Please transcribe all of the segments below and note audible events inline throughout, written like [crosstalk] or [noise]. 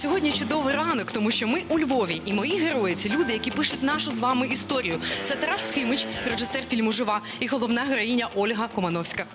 Сьогодні чудовий ранок, тому що ми у Львові, і мої герої це люди, які пишуть нашу з вами історію. Це Тарас Схимич, режисер фільму Жива, і головна героїня Ольга Комановська.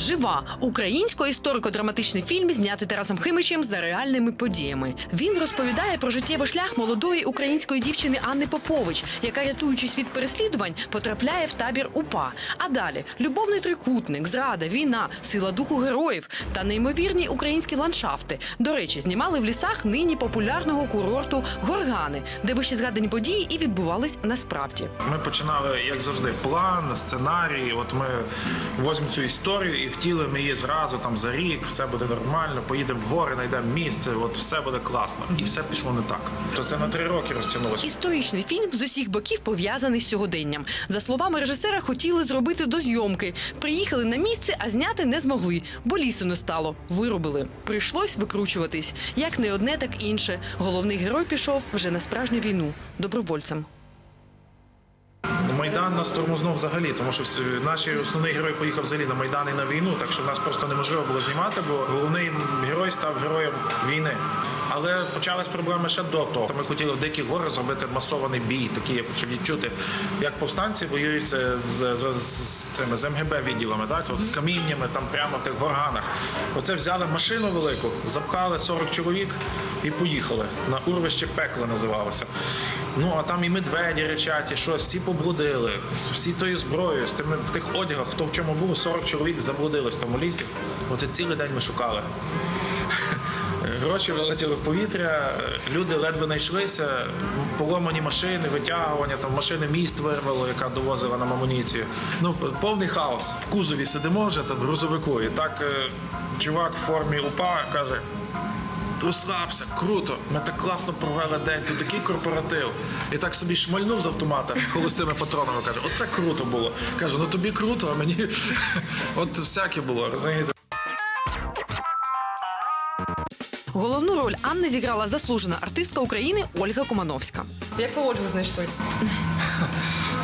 Жива українсько історико-драматичний фільм, знятий Тарасом Химичем за реальними подіями. Він розповідає про життєвий шлях молодої української дівчини Анни Попович, яка, рятуючись від переслідувань, потрапляє в табір УПА. А далі любовний трикутник, зрада, війна, сила духу героїв та неймовірні українські ландшафти. До речі, знімали в лісах нині популярного курорту Горгани, де вищі згадані події і відбувались насправді. Ми починали, як завжди, план, сценарій. От ми возьмемо цю історію і втілимо її зразу там за рік, все буде нормально, поїдемо в гори, знайдемо місце, от все буде класно. І все пішло не так. То це на три роки розтягнулося. Історичний фільм з усіх боків пов'язаний з сьогоденням. За словами режисера, хотіли зробити до зйомки. Приїхали на місце, а зняти не змогли, бо лісу не стало. Вирубили. Прийшлось викручуватись. Як не одне, так інше. Головний герой пішов вже на справжню війну добровольцем. Майдан нас тормознув взагалі, тому що всі, наш основний герой поїхав взагалі на Майдан і на війну, так що нас просто неможливо було знімати, бо головний герой став героєм війни. Але почались проблеми ще до того. Ми хотіли в Дикі гори зробити масований бій, такий, як щоб відчути, як повстанці воюються з, з, з цими з МГБ відділами, так? От, з каміннями там прямо в тих горганах. Оце взяли машину велику, запхали 40 чоловік і поїхали. На урвище пекла називалося. Ну а там і медведі речать, і щось, всі поблудили, всі тою зброєю, з тими в тих одягах, хто в чому був, 40 чоловік заблудились в тому лісі. Оце цілий день ми шукали. Гроші вилетіли в повітря, люди ледве знайшлися, поломані машини, витягування, там машини міст вирвало, яка довозила нам амуніцію. Ну, повний хаос. В кузові сидимо вже там в грузовику. І так е, чувак в формі УПА каже: Розслабся, круто. Ми так класно провели день, тут такий корпоратив. І так собі шмальнув з автомата холостими патронами. Каже, оце круто було. Кажу, ну тобі круто, а мені [laughs] от всяке було, розумієте? Головну роль Анни зіграла заслужена артистка України Ольга Комановська. Як ви Ольгу знайшли?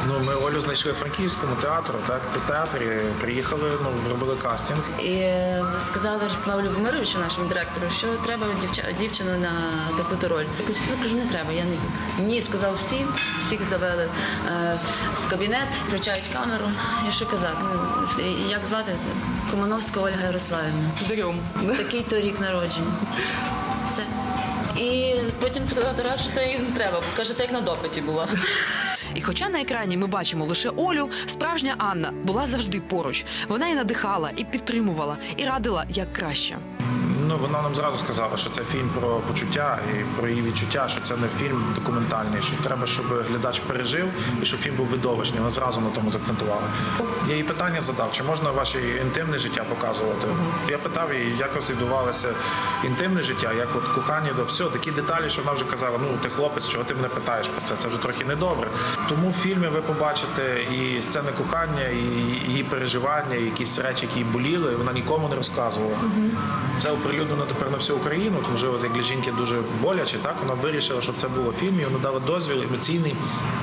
Ну, ми Олю знайшли в Франківському театру, так, в театрі приїхали, ну, зробили кастинг. І сказали Ростиславу Любомировичу, нашому директору, що треба дівча- дівчину на таку роль. Я кажу, ну кажу, не треба, я не. Ні, сказав всім, всіх завели е, в кабінет, включають камеру. І що казати? Ну, як звати? Комановська Ольга Ярославівна. Берем. Такий то рік народження. Все. І потім сказав що це не треба, бо каже, так як на допиті була. І хоча на екрані ми бачимо лише Олю, справжня Анна була завжди поруч. Вона і надихала, і підтримувала, і радила як краще. Ну, вона нам зразу сказала, що це фільм про почуття і про її відчуття, що це не фільм документальний, що треба, щоб глядач пережив і щоб фільм був видовищний. Вона зразу на тому закцентувала. Я їй питання задав, чи можна ваше інтимне життя показувати. Я питав її, як ось відбувалося інтимне життя, як от кохання до всього, такі деталі, що вона вже казала, ну ти хлопець, чого ти мене питаєш про це? Це вже трохи недобре. Тому в фільмі ви побачите і сцени кохання, і її переживання, і якісь речі, які боліли, вона нікому не розказувала. Це оприлюднено тепер на всю Україну, тому от як для жінки дуже боляче, так вона вирішила, щоб це було в фільмі. Вона дала дозвіл емоційний.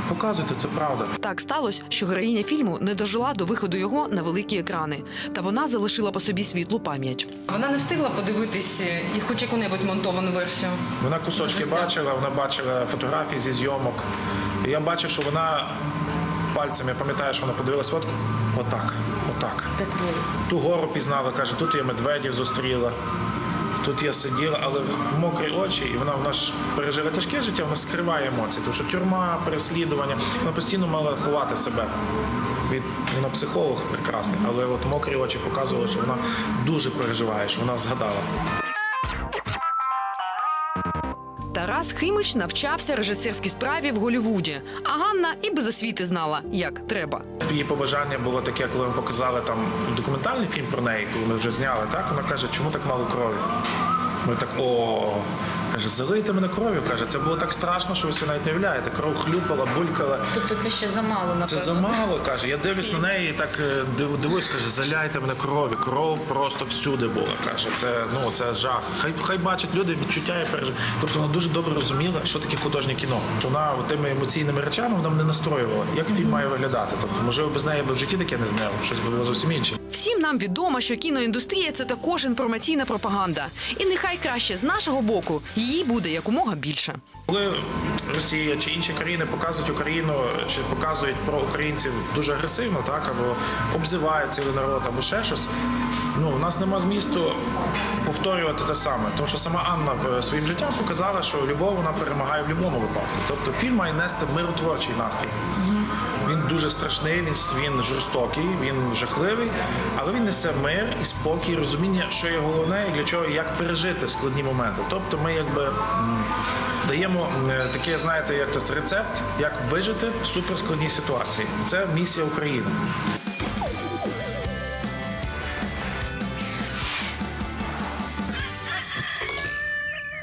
Показуйте, це правда. Так сталося, що героїня фільму не дожила до виходу його на великі екрани, та вона залишила по собі світлу пам'ять. Вона не встигла подивитись е, і хоч яку-небудь монтовану версію. Вона кусочки бачила, вона бачила фотографії зі зйомок. І я бачив, що вона пальцем, я пам'ятаю, що вона подивилась фотку. Отак, отак. Так було. Ту гору пізнала, каже, тут я медведів зустріла. Тут я сиділа, але в мокрі очі, і вона в нас пережила тяжке життя, вона скриває емоції, тому що тюрма, переслідування, вона постійно мала ховати себе. Від вона психолог прекрасний, але от мокрі очі показували, що вона дуже переживає, що вона згадала. Тарас Химич навчався режисерській справі в Голівуді, а Ганна і без освіти знала, як треба. Її побажання було таке, коли ми показали там документальний фільм про неї, коли ми вже зняли, так вона каже, чому так мало крові? Ми так о. Каже, залийте мене кров'ю. Каже, це було так страшно, що ви собі навіть не уявляєте. Кров хлюпала, булькала. Тобто це ще замало, напевно. Це замало, каже. Я дивлюсь на неї і так е, див- дивуюсь, каже, заляйте мене кров'ю. Кров просто всюди була. Каже, це ну це жах. Хай хай бачать люди відчуття і пережив. Тобто вона дуже добре розуміла, що таке художнє кіно. Що вона тими емоційними речами вона мене настроювала. Як фільм має виглядати? Тобто, можливо, без неї би в житті таке не зняв. Щось було зовсім інше. Всім нам відомо, що кіноіндустрія це також інформаційна пропаганда. І нехай краще з нашого боку її буде якомога більше. Коли Росія чи інші країни показують Україну чи показують про українців дуже агресивно, так або обзивають цілий народ, або ще щось. Ну у нас нема змісту повторювати те саме, тому що сама Анна в своїм життям показала, що любов вона перемагає в будь-якому випадку. Тобто фільм має нести миротворчий настрій. Дуже страшний, він, він жорстокий, він жахливий, але він несе мир і спокій, розуміння, що є головне і для чого, як пережити складні моменти. Тобто ми якби даємо таке, знаєте, як то це рецепт, як вижити в суперскладній ситуації. Це місія України.